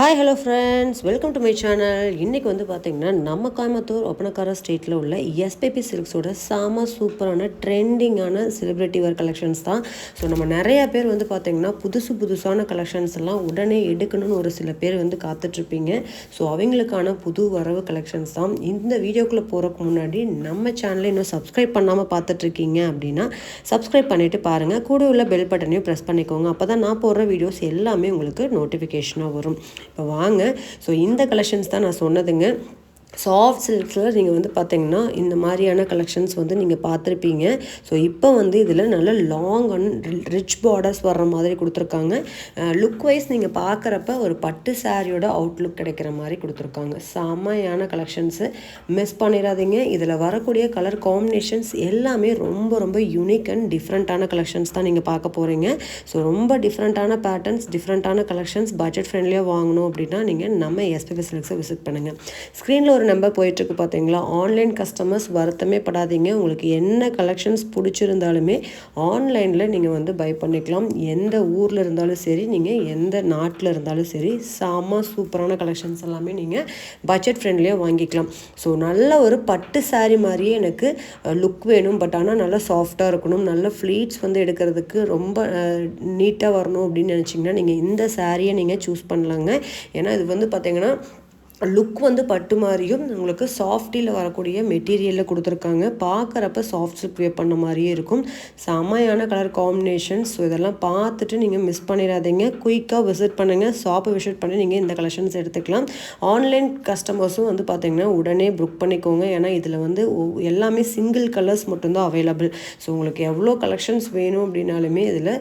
Hi hello friends welcome to my channel இன்றைக்கி வந்து பார்த்திங்கன்னா நம்ம கோயம்புத்தூர் ஒப்பனக்கார ஸ்ட்ரீட்டில் உள்ள எஸ்பிபி சில்க்ஸோட செம சூப்பரான ட்ரெண்டிங்கான செலிப்ரிட்டி வேர் கலெக்ஷன்ஸ் தான். ஸோ நம்ம நிறையா பேர் வந்து பார்த்திங்கன்னா புதுசு புதுசான கலெக்ஷன்ஸ் எல்லாம் உடனே எடுக்கணும்னு ஒரு சில பேர் வந்து காத்துட்ருப்பீங்க. ஸோ அவங்களுக்கான புது வரவு கலெக்ஷன்ஸ் தான். இந்த வீடியோக்குள்ளே போகிறக்கு முன்னாடி நம்ம சேனலை இன்னும் சப்ஸ்கிரைப் பண்ணாமல் பார்த்துட்ருக்கீங்க அப்படின்னா சப்ஸ்கிரைப் பண்ணிவிட்டு பாருங்கள் கூட உள்ள பெல் பட்டனையும் ப்ரெஸ் பண்ணிக்கோங்க. அப்போ தான் நான் போடுற வீடியோஸ் எல்லாமே உங்களுக்கு நோட்டிஃபிகேஷனாக வரும். இப்போ வாங்க. ஸோ இந்த கலெக்ஷன்ஸ் தான் நான் சொன்னதுங்க. சாஃப்ட் சில்க்ஸில் நீங்கள் வந்து பார்த்தீங்கன்னா இந்த மாதிரியான கலெக்ஷன்ஸ் வந்து நீங்கள் பார்த்துருப்பீங்க ஸோ இப்போ வந்து இதில் நல்ல லாங் அண்ட் ரிச் பார்டர்ஸ் வர்ற மாதிரி கொடுத்துருக்காங்க. லுக் வைஸ் நீங்கள் பார்க்குறப்ப ஒரு பட்டு சாரியோட அவுட்லுக் கிடைக்கிற மாதிரி கொடுத்துருக்காங்க. செம்மையான கலெக்ஷன்ஸு மிஸ் பண்ணிடாதீங்க. இதில் வரக்கூடிய கலர் காம்பினேஷன்ஸ் எல்லாமே ரொம்ப ரொம்ப யூனிக் அண்ட் டிஃப்ரெண்ட்டான கலெக்ஷன்ஸ் தான் நீங்கள் பார்க்க போகிறீங்க ஸோ ரொம்ப டிஃப்ரெண்ட்டான பேட்டர்ன்ஸ் டிஃப்ரெண்ட்டான கலெக்ஷன்ஸ் பட்ஜெட் ஃப்ரெண்ட்லியாக வாங்கணும் அப்படின்னா நீங்கள் நம்ம எஸ்பிபி சில்க்ஸை விசிட் பண்ணுங்கள் ஸ்க்ரீனில் ஒரு நம்பர் போயிட்டுருக்கு பார்த்தீங்களா ஆன்லைன் கஸ்டமர்ஸ் வருத்தமே படாதீங்க. உங்களுக்கு என்ன கலெக்ஷன்ஸ் பிடிச்சிருந்தாலுமே ஆன்லைனில் நீங்கள் வந்து பை பண்ணிக்கலாம். எந்த ஊரில் இருந்தாலும் சரி நீங்கள் எந்த நாட்டில் இருந்தாலும் சரி செம சூப்பரான கலெக்ஷன்ஸ் எல்லாமே நீங்கள் பட்ஜெட் ஃப்ரெண்ட்லியாக வாங்கிக்கலாம். ஸோ நல்ல ஒரு பட்டு சாரீ மாதிரியே எனக்கு லுக் வேணும். பட் ஆனால் நல்லா சாஃப்டாக இருக்கணும். நல்ல ஃப்ளீட்ஸ் வந்து எடுக்கிறதுக்கு ரொம்ப நீட்டாக வரணும் அப்படின்னு நினச்சிங்கன்னா நீங்கள் இந்த சாரியை நீங்கள் சூஸ் பண்ணலாங்க. ஏன்னா இது வந்து பார்த்திங்கன்னா லுக் வந்து பட்டு மாதிரியும் உங்களுக்கு சாஃப்டியில் வரக்கூடிய மெட்டீரியலில் கொடுத்துருக்காங்க. பார்க்குறப்ப சாஃப்ட் சில்க் வேர் பண்ண மாதிரியே இருக்கும். செமையான கலர் காம்பினேஷன் ஸோ இதெல்லாம் பார்த்துட்டு நீங்கள் மிஸ் பண்ணிடாதீங்க. குயிக்காக விசிட் பண்ணுங்கள் ஷாப்பை விசிட் பண்ணி நீங்கள் இந்த கலெக்ஷன்ஸ் எடுத்துக்கலாம். ஆன்லைன் கஸ்டமர்ஸும் வந்து பார்த்திங்கன்னா உடனே புக் பண்ணிக்கோங்க. ஏன்னா இதில் வந்து எல்லாமே சிங்கிள் கலர்ஸ் மட்டும்தான் அவைலபிள் ஸோ உங்களுக்கு எவ்வளோ கலெக்ஷன்ஸ் வேணும் அப்படின்னாலுமே இதில்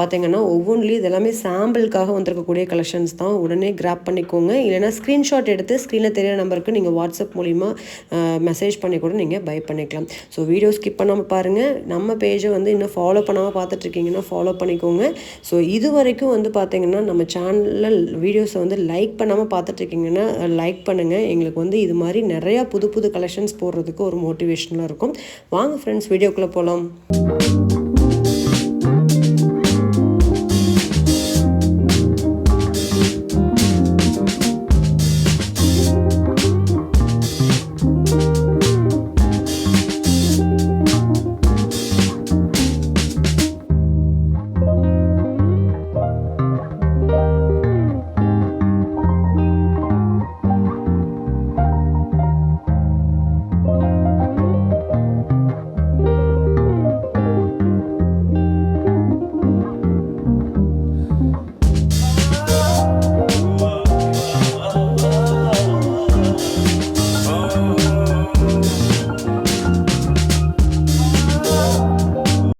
பார்த்தீங்கன்னா ஒவ்வொன்றிலையும் இதெல்லாமே சாம்பிளுக்காக வந்திருக்கக்கூடிய கலெக்ஷன்ஸ் தான். உடனே கிராப் பண்ணிக்கோங்க. இல்லைனா ஸ்க்ரீன்ஷாட் எடுத்து ஸ்க்ரீனில் தெரியிற நம்பருக்கு நீங்கள் வாட்ஸ்அப் மூலிமா மெசேஜ் பண்ணி கூட நீங்கள் பை பண்ணிக்கலாம். ஸோ வீடியோ ஸ்கிப் பண்ணாமல் பாருங்கள் நம்ம பேஜை வந்து இன்னும் ஃபாலோ பண்ணாமல் பார்த்துட்ருக்கீங்கன்னா ஃபாலோ பண்ணிக்கோங்க. ஸோ இது வரைக்கும் வந்து பார்த்தீங்கன்னா நம்ம சேனலில் வீடியோஸை வந்து லைக் பண்ணாமல் பார்த்துட்ருக்கீங்கன்னா லைக் பண்ணுங்கள் எங்களுக்கு வந்து இது மாதிரி நிறையா புது புது கலெக்ஷன்ஸ் போடுறதுக்கு ஒரு மோட்டிவேஷனாக இருக்கும். வாங்க ஃப்ரெண்ட்ஸ் வீடியோக்குள்ளே போகலாம்